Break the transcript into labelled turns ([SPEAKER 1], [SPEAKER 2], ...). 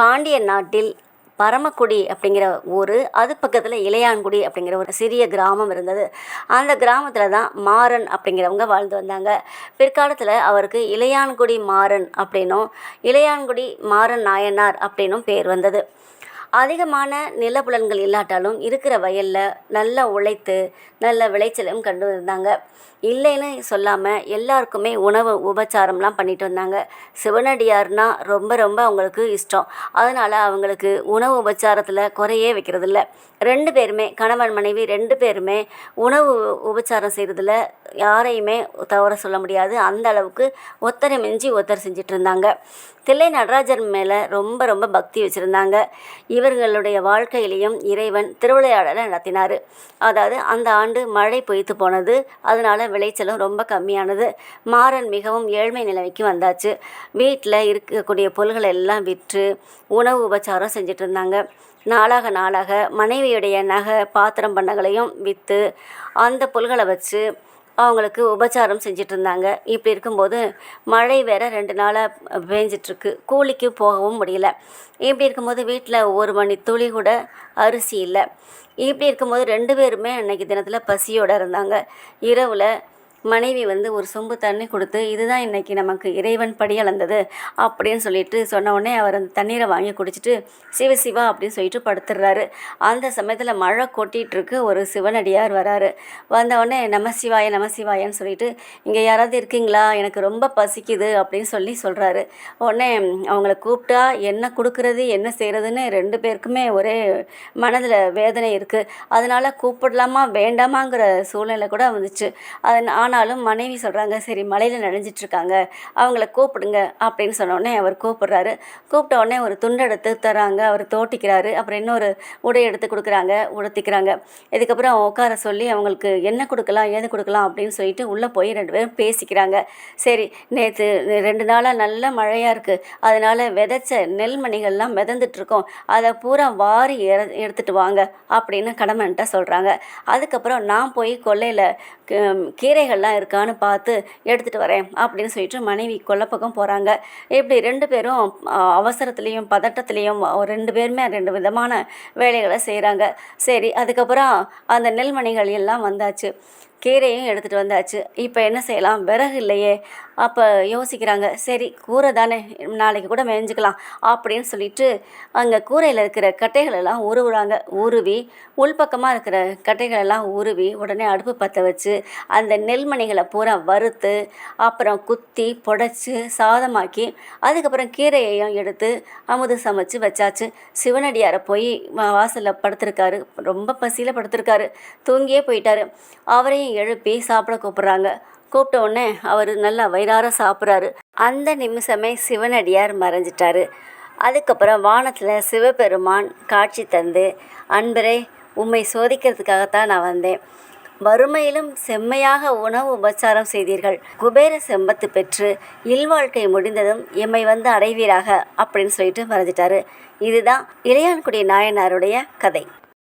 [SPEAKER 1] பாண்டிய நாட்டில் பரமக்குடி அப்படிங்கிற ஊர் அது பக்கத்தில் இளையான்குடி அப்படிங்கிற ஒரு சிறிய கிராமம் இருந்தது. அந்த கிராமத்தில் தான் மாறன் அப்படிங்கிறவங்க வாழ்ந்து வந்தாங்க. பிற்காலத்தில் அவருக்கு இளையான்குடி மாறன் அப்படின்னும் இளையான்குடி மாறன் நாயனார் அப்படின்னும் பேர் வந்தது. அதிகமான நிலப்புலன்கள் இல்லாட்டாலும் இருக்கிற வயலில் நல்லா உழைத்து நல்ல விளைச்சலும் கண்டு வந்தாங்க. இல்லைன்னு சொல்லாமல் எல்லாருக்குமே உணவு உபச்சாரம்லாம் பண்ணிட்டு வந்தாங்க. சிவனடியார்னா ரொம்ப ரொம்ப அவங்களுக்கு இஷ்டம். அதனால் அவங்களுக்கு உணவு உபச்சாரத்தில் குறையே வைக்கிறதில்ல. ரெண்டு பேருமே கணவன் மனைவி ரெண்டு பேருமே உணவு உபச்சாரம் செய்கிறதுல யாரையுமே தவற சொல்ல முடியாது. அந்த அளவுக்கு ஒத்தரை மிஞ்சி ஒத்தர் செஞ்சிட்டு இருந்தாங்க. தில்லை நடராஜர் மேலே ரொம்ப ரொம்ப பக்தி வச்சுருந்தாங்க. இவர்களுடைய வாழ்க்கையிலையும் இறைவன் திருவிளையாடலை நடத்தினார். அதாவது அந்த ஆண்டு மழை பொய்த்து போனது. அதனால் விளைச்சலும் ரொம்ப கம்மியானது. மாறன் மிகவும் ஏழ்மை நிலைமைக்கு வந்தாச்சு. வீட்டில் இருக்கக்கூடிய பொருள்களை எல்லாம் விற்று உணவு உபச்சாரம் செஞ்சிட்டு இருந்தாங்க. நாளாக நாளாக மனைவியுடைய நகை பாத்திரம் பண்ணங்களையும் விற்று அந்த பொருள்களை வச்சு அவங்களுக்கு உபச்சாரம் செஞ்சிட்டு இருந்தாங்க இப்படி இருக்கும்போது மழை வேற ரெண்டு நாளாக பேஞ்சிட்ருக்கு. கூலிக்கு போகவும் முடியல. இப்படி இருக்கும்போது வீட்டில் ஒரு மணி துளி கூட அரிசி இல்லை. இப்படி இருக்கும்போது ரெண்டு பேருமே அன்னைக்கு தினத்தில் பசியோடு இருந்தாங்க. இரவில் மனைவி வந்து ஒரு சொம்பு தண்ணி கொடுத்து இதுதான் இன்றைக்கி நமக்கு இறைவன் படி அளந்தது அப்படின்னு சொல்லிட்டு சொன்ன உடனே அவர் அந்த தண்ணீரை வாங்கி குடிச்சிட்டு சிவ சிவா அப்படின்னு சொல்லிட்டு படுத்துடுறாரு அந்த சமயத்தில் மழை கொட்டிகிட்ருக்கு ஒரு சிவனடியார் வராரு. வந்தவுடனே நம சிவாய நம சிவாயன்னு சொல்லிட்டு இங்கே யாராவது இருக்கீங்களா? எனக்கு ரொம்ப பசிக்குது அப்படின்னு சொல்லி சொல்கிறாரு உடனே அவங்கள கூப்பிட்டா என்ன கொடுக்குறது? என்ன செய்கிறதுன்னு ரெண்டு பேருக்குமே ஒரே மனதில் வேதனை இருக்குது அதனால் கூப்பிடலாமா வேண்டாமாங்கிற சூழ்நிலை கூட வந்துச்சு. அது ஆனாலும் மனைவி சொல்கிறாங்க சரி மழையில் நனைஞ்சிட்ருக்காங்க. அவங்கள கூப்பிடுங்க அப்படின்னு சொன்னோடனே அவர் கூப்பிடுறாரு. கூப்பிட்ட உடனே ஒரு துண்டு எடுத்து தராங்க. அவர் தோட்டிக்கிறாரு. அப்புறம் இன்னொரு உடை எடுத்து கொடுக்குறாங்க உடுத்திக்கிறாங்க. இதுக்கப்புறம் உட்கார சொல்லி அவங்களுக்கு என்ன கொடுக்கலாம் ஏது கொடுக்கலாம்? அப்படின்னு சொல்லிட்டு உள்ளே போய் ரெண்டு பேரும் பேசிக்கிறாங்க. சரி நேற்று ரெண்டு நாளாக நல்ல மழையாக இருக்குது அதனால் விதைச்ச நெல்மணிகள்லாம் மிதந்துட்டுருக்கோம் அதை பூரா வாரி எற எடுத்துட்டு வாங்க அப்படின்னு கடமைன்ட்ட சொல்கிறாங்க அதுக்கப்புறம் நான் போய் கொல்லையில் எல்லாம் இருக்கான்னு பார்த்து எடுத்துகிட்டு வரேன் அப்படின்னு சொல்லிட்டு மனைவி கொல்லப்பக்கம் போகிறாங்க இப்படி ரெண்டு பேரும் அவசரத்துலேயும் பதட்டத்துலேயும் ரெண்டு பேருமே ரெண்டு விதமான வேலைகளை செய்கிறாங்க சரி அதுக்கப்புறம் அந்த நெல்மணிகள் எல்லாம் வந்தாச்சு. கீரையும் எடுத்துகிட்டு வந்தாச்சு. இப்போ என்ன செய்யலாம்? விறகு இல்லையே. அப்போ யோசிக்கிறாங்க. சரி கூரை தானே. நாளைக்கு கூட மேய்ஞ்சிக்கலாம் அப்படின்னு சொல்லிட்டு அங்கே கூரையில் இருக்கிற கட்டைகள் எல்லாம் உருவுறாங்க உருவி உள்பக்கமாக இருக்கிற கட்டைகள் எல்லாம் உருவி உடனே அடுப்பு பற்ற வச்சு அந்த நெல்மணிகளை பூரா வறுத்து அப்புறம் குத்தி புடைச்சி சாதமாக்கி அதுக்கப்புறம் கீரையையும் எடுத்து அமுது சமைச்சு வச்சாச்சு. சிவனடியாரை போய் வாசலில் படுத்திருக்காரு. ரொம்ப பசியில் படுத்திருக்காரு. தூங்கியே போயிட்டாரு. அவரையும் எழுப்பி சாப்பிட கூப்பிட்றாங்க. கூப்பிட்ட உடனே அவர் நல்லா வயிறார சாப்பிட்றாரு. அந்த நிமிஷமே சிவனடியார் மறைஞ்சிட்டாரு. அதுக்கப்புறம் வானத்தில் சிவபெருமான் காட்சி தந்து அன்பரே உம்மை சோதிக்கிறதுக்காகத்தான் நான் வந்தேன். வறுமையிலும் செம்மையாக உணவு உபச்சாரம் செய்தீர்கள். குபேர செம்பத்து பெற்று இல்வாழ்க்கை முடிந்ததும் எம்மை வந்து அடைவீராக அப்படின்னு சொல்லிட்டு மறைஞ்சிட்டாரு. இதுதான் இளையான்குடி நாயனாருடைய கதை.